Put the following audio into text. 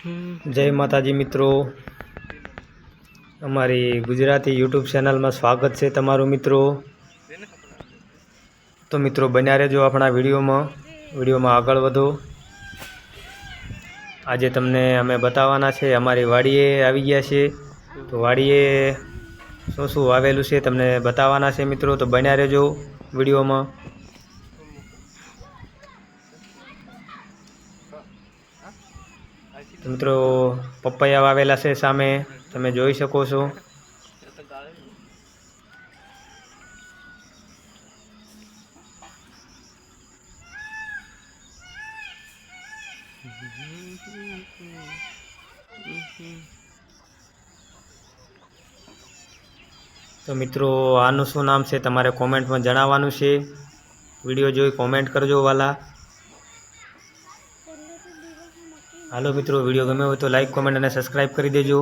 જય માતાજી મિત્રો. અમારી ગુજરાતી યુટ્યુબ ચેનલમાં સ્વાગત છે તમારું મિત્રો. તો મિત્રો, બન્યા રહેજો આપણા વિડીયોમાં. વિડીયોમાં આગળ વધો. આજે તમને અમે બતાવવાના છે, અમારી વાડીએ આવી ગયા છે. તો વાડીએ શું શું વાવેલું છે, તમને બતાવવાના છે મિત્રો. તો બન્યા રહેજો વિડીયોમાં. મિત્રો, પપૈયા વાવેલા છે સામે. તમે જોઈ શકો છો. તો મિત્રો, આનું શું નામ છે તમારે કોમેન્ટમાં જણાવવાનું છે. વીડિયો જોઈ કોમેન્ટ કરજો વાલા. હાલો મિત્રો વીડિયો ગમ્યો હોય તો લાઈક કોમેન્ટ અને સબસ્ક્રાઈબ કરી દેજો.